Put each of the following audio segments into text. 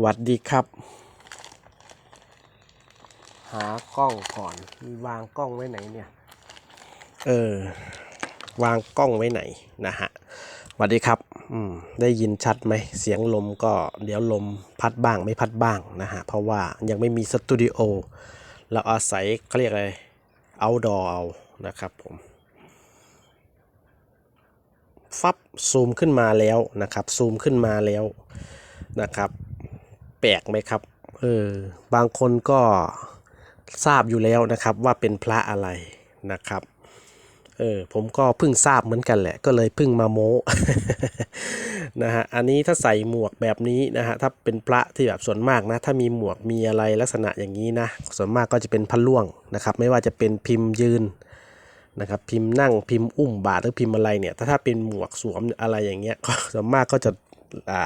หวัดดีครับ หากล้องก่อนวางกล้องไว้ไหนเนี่ย เออ วางกล้องไว้ไหนนะฮะหวัดดีครับ อืม ได้ยินชัดไหม เสียงลมก็เดี๋ยวลมพัดบ้างไม่พัดบ้างนะฮะ เพราะว่ายังไม่มีสตูดิโอ เราอาศัยเขาเรียกอะไร outdoor เอานะครับผม ฟับซูมขึ้นมาแล้วนะครับ ซูมขึ้นมาแล้วนะครับ แปลกไหมครับ เออ บางคนก็ทราบอยู่แล้วนะครับว่าเป็นพระอะไรนะครับ เออ ผมก็เพิ่งทราบเหมือนกันแหละ ก็เลยเพิ่งมาโม้นะฮะ อันนี้ถ้าใส่หมวกแบบนี้นะฮะ ถ้าเป็นพระที่แบบส่วนมากนะ ถ้ามีหมวกมีอะไรลักษณะอย่างนี้นะ ส่วนมากก็จะเป็นพระล่วงนะครับ ไม่ว่าจะเป็นพิมพ์ยืนนะครับพิมพ์นั่งพิมพ์อุ้มบาทหรือพิมพ์อะไรเนี่ยถ้าถ้าเป็นหมวกสวมอะไรอย่างเงี้ยก็ส่วนมากก็จะ อ่า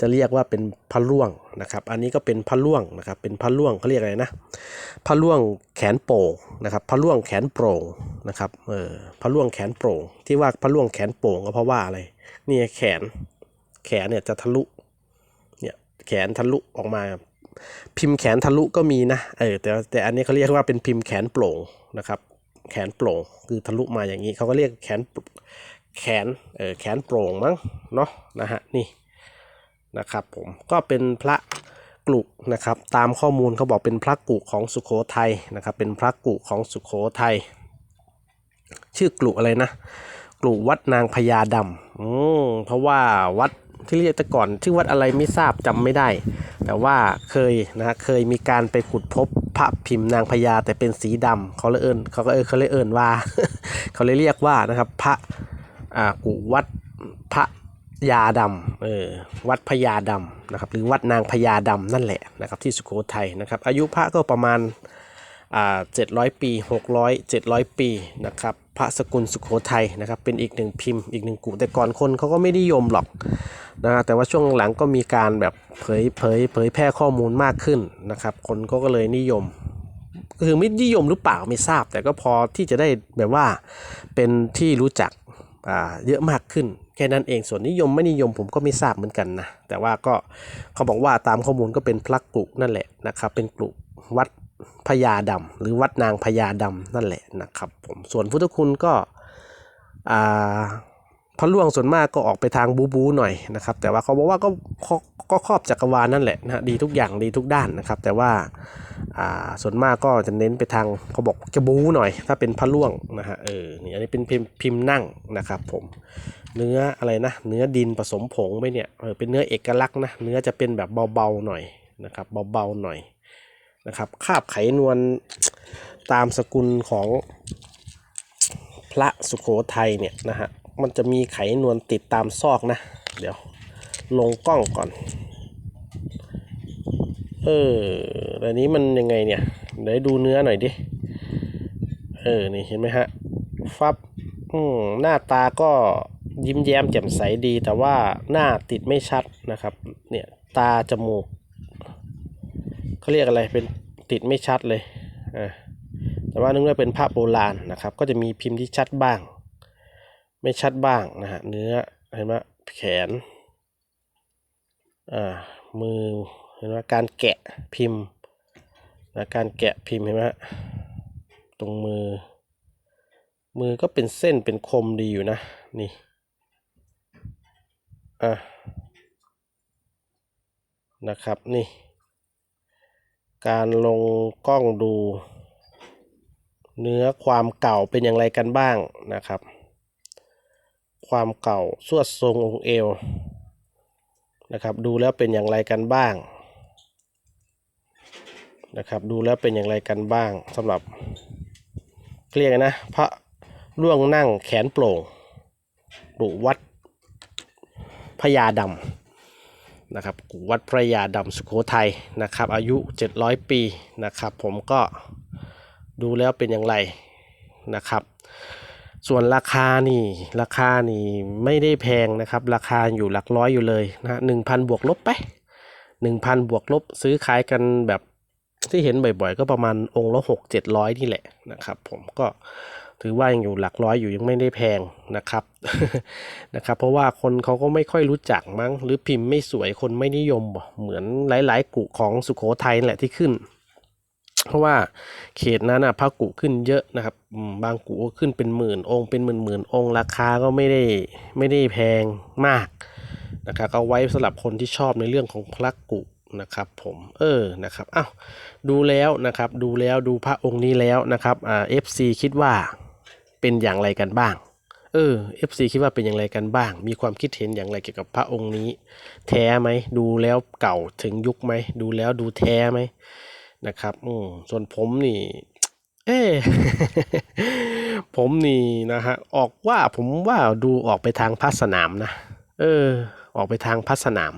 จะเรียกว่าเป็นพระล่วงนะครับ อันนี้ก็เป็นพระล่วงนะครับ เป็นพระล่วงเขาเรียกอะไรนะพระล่วงแขนโป่งนะครับพระล่วงแขนโปร่งนะครับเออพระล่วงแขนโปร่ง ที่ว่าพระล่วงแขนโปร่งก็เพราะว่าอะไรนี่แขนแขนเนี่ยจะทะลุเนี่ยแขนทะลุออกมา พิมพ์แขนทะลุก็มีนะเออแต่แต่อันนี้เขาเรียกว่าเป็นพิมพ์แขนโปร่งนะครับแขนโปร่งคือทะลุมาอย่างนี้เขาก็เรียกแขน แขนเออแขนโปร่งมั้งเนาะนะฮะนี่นะครับผมก็เป็นพระกลุนะครับตามข้อมูลเขาบอกเป็นพระกุของสุโขทัยนะครับเป็นพระกุของสุโขทัยชื่อกลุอะไรนะกลุวัดนางพญาดำอืมเพราะว่าวัดที่เรียกแต่ก่อนชื่อวัดอะไรไม่ทราบจำไม่ได้ แต่ว่าเคยนะเคยมีการไปขุดพบพระพิมพ์นางพญาแต่เป็นสีดำเขาเลยเอิญเขาก็เออเขาเลยเอิญว่า เขาเลยเรียกว่านะครับพระ อ่ากุวัดพระยาดำเออวัดพญาดำนะครับหรือวัดนางพญาดำนั่นแหละนะครับที่สุโขทัยนะครับอายุพระก็ประมาณอ่าเจ็ดร้อยปีหกร้อยเจ็ดร้อยปีนะครับพระสกุลสุโขทัยนะครับเป็นอีกหนึ่งพิมพ์อีกหนึ่งกุแต่ก่อนคนเขาก็ไม่นิยมหรอกนะแต่ว่าช่วงหลังก็มีการแบบเผยเผยเผยแพร่ข้อมูลมากขึ้นนะครับคนก็เลยนิยมคือไม่นิยมหรือเปล่าไม่ทราบ แต่ก็พอที่จะได้แบบว่าเป็นที่รู้จัก เยอะมากขึ้น แค่นั้นเองส่วนนิยมไม่นิยมผมก็ไม่ทราบเหมือนกันนะแต่ว่าก็เขาบอกว่าตามข้อมูลก็เป็นพระกลุนั่นแหละนะครับ เป็นกลุวัดพญาดำหรือวัดนางพญาดำนั่นแหละนะครับผมส่วนพุทธคุณก็อ่า พระล่วงส่วนมากก็ออกไปทางบูบูหน่อยนะครับ แต่ว่าเขาบอกว่าก็ก็ครอบจักรวาลนั่นแหละนะดีทุกอย่างดีทุกด้านนะครับ แต่ว่าส่วนมากก็จะเน้นไปทางเขาบอกจะบูหน่อย ถ้าเป็นพระล่วงนะฮะเออนี่อันนี้เป็นพิมพ์พิมพ์นั่งนะครับ ผม เนื้ออะไรนะ เนื้อดินผสมผงไหมเนี่ยเออเป็นเนื้อเอกลักษณ์นะเนื้อจะเป็นแบบเบาๆหน่อยนะครับเบาๆหน่อยนะครับคาบไขนวลตามสกุลของพระสุโขทัยเนี่ยนะฮะ มันจะมีไขนวลติดตามซอกนะ เดี๋ยวลงกล้องก่อน เออแต่นี้มันยังไงเนี่ยเดี๋ยวดูเนื้อหน่อยดิ เออ นี่เห็นไหมฮะ ฟับ อืม หน้าตาก็ยิ้มแย้มแจ่มใสดี แต่ว่าหน้าติดไม่ชัดนะครับ เนี่ย ตา จมูกเขาเรียกอะไร เป็นติดไม่ชัดเลย อ่าแต่ว่านึกว่าเป็นภาพโบราณนะครับ ก็จะมีพิมพ์ที่ชัดบ้าง ไม่ชัดบ้างนะฮะเนื้อเห็นไหมแขนอ่ามือเห็นไหมการแกะพิมพ์นะการแกะพิมพ์เห็นไหมตรงมือ มือก็เป็นเส้นเป็นคมดีอยู่นะนี่อะนะครับนี่ การลงกล้องดู เนื้อความเก่าเป็นอย่างไรกันบ้างนะครับ ความเก่าสวดทรงองค์เอวนะครับดูแล้วเป็นอย่างไรกันบ้างนะครับดูแล้วเป็นอย่างไรกันบ้างสำหรับเรียกนะพระล่วงนั่งแขนโปร่งปุวัดพญาดำนะครับวัดพระยาดำสุโขทัยนะครับอายุ 700 ปีนะครับผมก็ดูแล้วเป็นอย่างไรนะครับ ส่วนราคานี่ ราคานี่ไม่ได้แพงนะครับ ราคาอยู่หลักร้อยอยู่เลยนะหนึ่งพันบวกลบไปหนึ่งพันบวกลบซื้อขายกันแบบที่เห็นบ่อยๆ ก็ประมาณองค์ละหกเจ็ดร้อยนี่แหละนะครับ ผมก็ถือว่ายังอยู่หลักร้อยอยู่ยังไม่ได้แพงนะครับนะครับ เพราะว่าคนเขาก็ไม่ค่อยรู้จักมั้ง หรือพิมพ์ไม่สวยคนไม่นิยมเหมือนหลายๆกุของสุโขทัยแหละที่ขึ้น เพราะว่าเขตนั้นนะพระกุขึ้นเยอะนะครับบางกุก็ขึ้นเป็นหมื่นองค์เป็นหมื่นหมื่นองค์ราคาก็ไม่ได้ไม่ได้แพงมากนะครับก็ไว้สำหรับคนที่ชอบในเรื่องของพระกุนะครับผมเออนะครับอ้าวดูแล้วนะครับดูแล้วดูพระองค์นี้แล้วนะครับอ่า FC คิดว่าเป็นอย่างไรกันบ้างเออ FC คิดว่าเป็นอย่างไรกันบ้าง มีความคิดเห็นอย่างไรเกี่ยวกับพระองค์นี้ แท้ไหม ดูแล้วเก่าถึงยุคไหม ดูแล้วดูแท้ไหม นะครับอืมส่วนผมนี่ เอ๊ผมนี่นะฮะออกว่าผมว่าดูออกไปทางพัสนามนะเออ ออกไปทางพัสนาม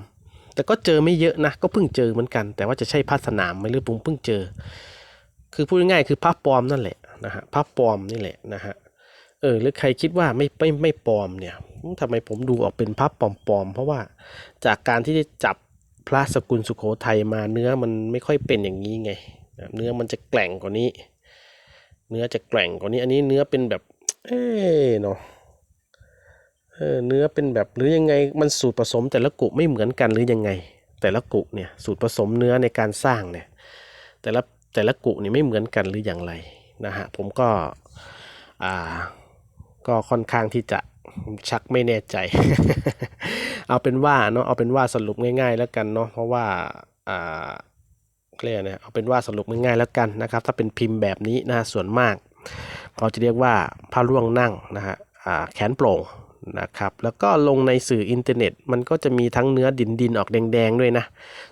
แต่ก็เจอไม่เยอะนะ ก็เพิ่งเจอเหมือนกัน แต่ว่าจะใช่พัสนามไหมหรือผมเพิ่งเจอ คือพูดง่ายๆคือพระปลอมนั่นแหละนะฮะพระปลอมนี่แหละนะฮะเออหรือใครคิดว่าไม่ไม่ไม่ปลอมเนี่ยทำไมผมดูออกเป็นพระปลอมๆเพราะว่าจากการที่ได้จับ พระสกุลสุโขทัยมาเนื้อมันไม่ค่อยเป็นอย่างนี้ไงเนื้อมันจะแกร่งกว่านี้ เนื้อจะแกร่งกว่านี้ อันนี้เนื้อเป็นแบบ เอ๊เนาะเออเนื้อเป็นแบบหรือยังไงมันสูตรผสมแต่ละกุไม่เหมือนกันหรือยังไง แต่ละกุเนี่ยสูตรผสมเนื้อในการสร้างเนี่ยแต่ละแต่ละกุนี่ไม่เหมือนกันหรืออย่างไรนะฮะผมก็อ่าก็ค่อนข้างที่จะ ชักไม่แน่ใจ เอาเป็นว่าเนาะเอาเป็นว่าสรุปง่าย ๆ แล้วกันเนาะเพราะว่าอ่าเคลียร์นะเอาเป็นว่าสรุปง่ายๆแล้วกันนะครับ ถ้าเป็นพิมพ์แบบนี้นะส่วนมากเขาจะเรียกว่าผ้าร่วงนั่งนะฮะแขนโปร่งนะครับแล้วก็ลงในสื่ออินเทอร์เน็ต มันก็จะมีทั้งเนื้อดินดินออกแดงๆด้วยนะ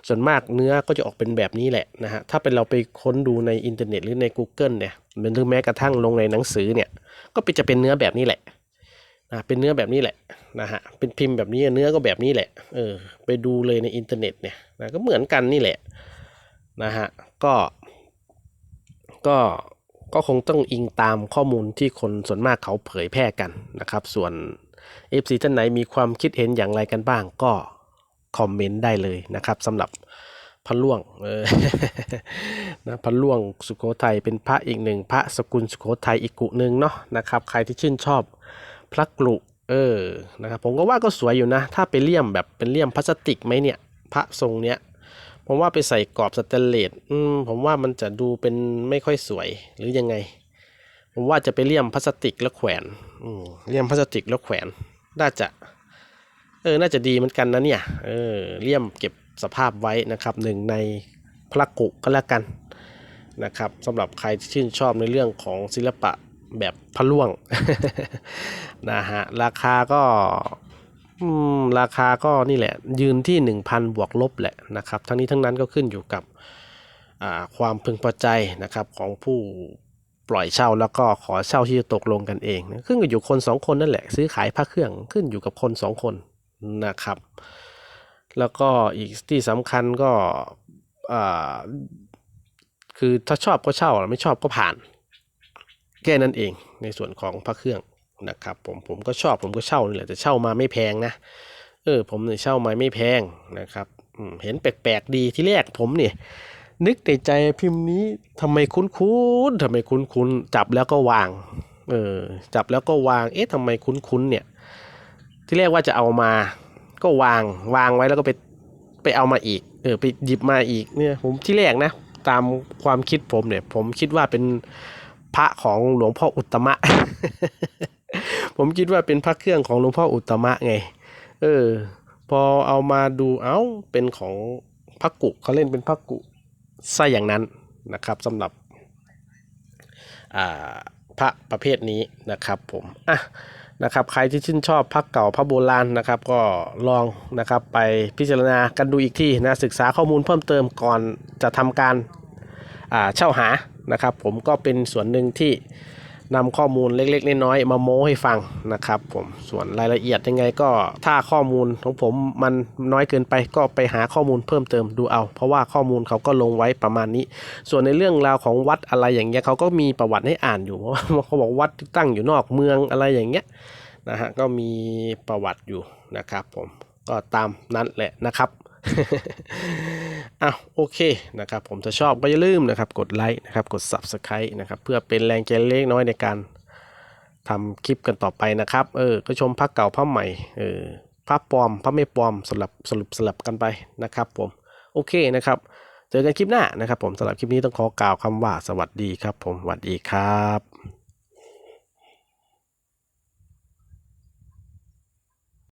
ส่วนมากเนื้อก็จะออกเป็นแบบนี้แหละนะฮะถ้าเป็นเราไปค้นดูในอินเทอร์เน็ตหรือใน Google เนี่ยหรือแม้กระทั่งลงในหนังสือเนี่ยก็เป็นจะเป็นเนื้อแบบนี้แหละ นะเป็นเนื้อแบบนี้แหละนะฮะเป็นพิมพ์แบบนี้เนื้อก็แบบนี้แหละเออไปดูเลยในอินเทอร์เน็ตเนี่ยนะก็เหมือนกันนี่แหละนะฮะก็ ก็ก็คงต้องอิงตามข้อมูลที่คนส่วนมากเขาเผยแพร่กันนะครับ ส่วน FC ท่านไหนมีความคิดเห็นอย่างไรกันบ้าง ก็คอมเมนต์ได้เลยนะครับสำหรับพระล่วงเออนะพระล่วงสุโขทัยเป็นพระอีกหนึ่งพระสกุลสุโขทัยอีกกุหนึ่งเนาะนะครับ ใครที่ชื่นชอบ พระกลุเออนะครับผมก็ว่าก็สวยอยู่นะ ถ้าไปเลี่ยมแบบเป็นเลี่ยมพลาสติกไหมเนี่ย พระทรงเนี้ยผมว่าไปใส่กรอบสแตนเลสอืมผมว่ามันจะดูเป็นไม่ค่อยสวยหรือยังไง ผมว่าจะไปเลี่ยมพลาสติกแล้วแขวนอืมเลี่ยมพลาสติกแล้วแขวน น่าจะ เออ น่าจะดีเหมือนกันนะเนี่ย เออ เลี่ยมเก็บสภาพไว้นะครับหนึ่งในพระกุก็แล้วกันนะครับสำหรับใครที่ชื่นชอบในเรื่องของศิลปะ แบบพะล่วงนะฮะราคาก็ราคาก็นี่แหละ ยืนที่ 1,000 บวกลบแหละนะครับ ทั้งนี้ทั้งนั้นก็ขึ้นอยู่กับความพึงพอใจนะครับของผู้ปล่อยเช่าแล้วก็ขอเช่าที่จะตกลงกันเองขึ้นอยู่คนสองคนนั่นแหละ ซื้อขายพระเครื่องขึ้นอยู่กับคนสองคนนะครับ แล้วก็อีกที่สำคัญก็คือถ้าชอบก็เช่าไม่ชอบก็ผ่าน แค่นั้นเองในส่วนของพระเครื่องนะครับผมผมก็ชอบผมก็เช่านี่แหละแต่เช่ามาไม่แพงนะเออผมเนี่ยเช่ามาไม่แพงนะครับเห็นแปลกๆดีที่แรกผมเนี่ยนึกในใจพิมพ์นี้ทำไมคุ้นๆทำไมคุ้นๆจับแล้วก็วางเออจับแล้วก็วางเอ๊ะทำไมคุ้นๆเนี่ยที่แรกว่าจะเอามาก็วางวางไว้แล้วก็ไปไปเอามาอีกเออไปหยิบมาอีกเนี่ยผมที่แรกนะตามความคิดผมเนี่ยผมคิดว่าเป็น พระของหลวงพ่ออุตมะ ผมคิดว่าเป็นพระเครื่องของหลวงพ่ออุตมะไง เออ พอเอามาดูเอ้าเป็นของพระกุเขาเล่นเป็นพระกุซะอย่างนั้นนะครับสำหรับพระประเภทนี้นะครับผมอะนะครับใครที่ชื่นชอบพระเก่าพระโบราณนะครับ ก็ลองนะครับไปพิจารณากันดูอีกที่นะศึกษาข้อมูลเพิ่มเติมก่อนจะทำการเช่าหา นะครับ ผมก็เป็นส่วนหนึ่งที่นำข้อมูลเล็กๆน้อยๆมาโม้ให้ฟังนะครับ ผมส่วนรายละเอียดยังไงก็ถ้าข้อมูลของผมมันน้อยเกินไปก็ไปหาข้อมูลเพิ่มเติมดูเอา เพราะว่าข้อมูลเขาก็ลงไว้ประมาณนี้ ส่วนในเรื่องราวของวัดอะไรอย่างเงี้ยเขาก็มีประวัติให้อ่านอยู่เพราะว่าเขาบอกวัดตั้งอยู่นอกเมืองอะไรอย่างเงี้ยนะฮะก็มีประวัติอยู่นะครับ ผมก็ตามนั้นแหละนะครับ อ้าวโอเคนะครับผมถ้าชอบก็อย่าลืมนะครับกดไลค์นะครับกด Subscribe นะครับเพื่อเป็นแรงใจเล็กน้อยในการทำคลิปกันต่อไปนะครับเออก็ชมพระเก่าพระใหม่เออพระปลอมพระไม่ปลอมสลับสรุปสลับกันไปนะครับผมโอเคนะครับเจอกันคลิปหน้านะครับผมสำหรับคลิปนี้ต้องขอกล่าวคำว่าสวัสดีครับผมสวัสดีครับ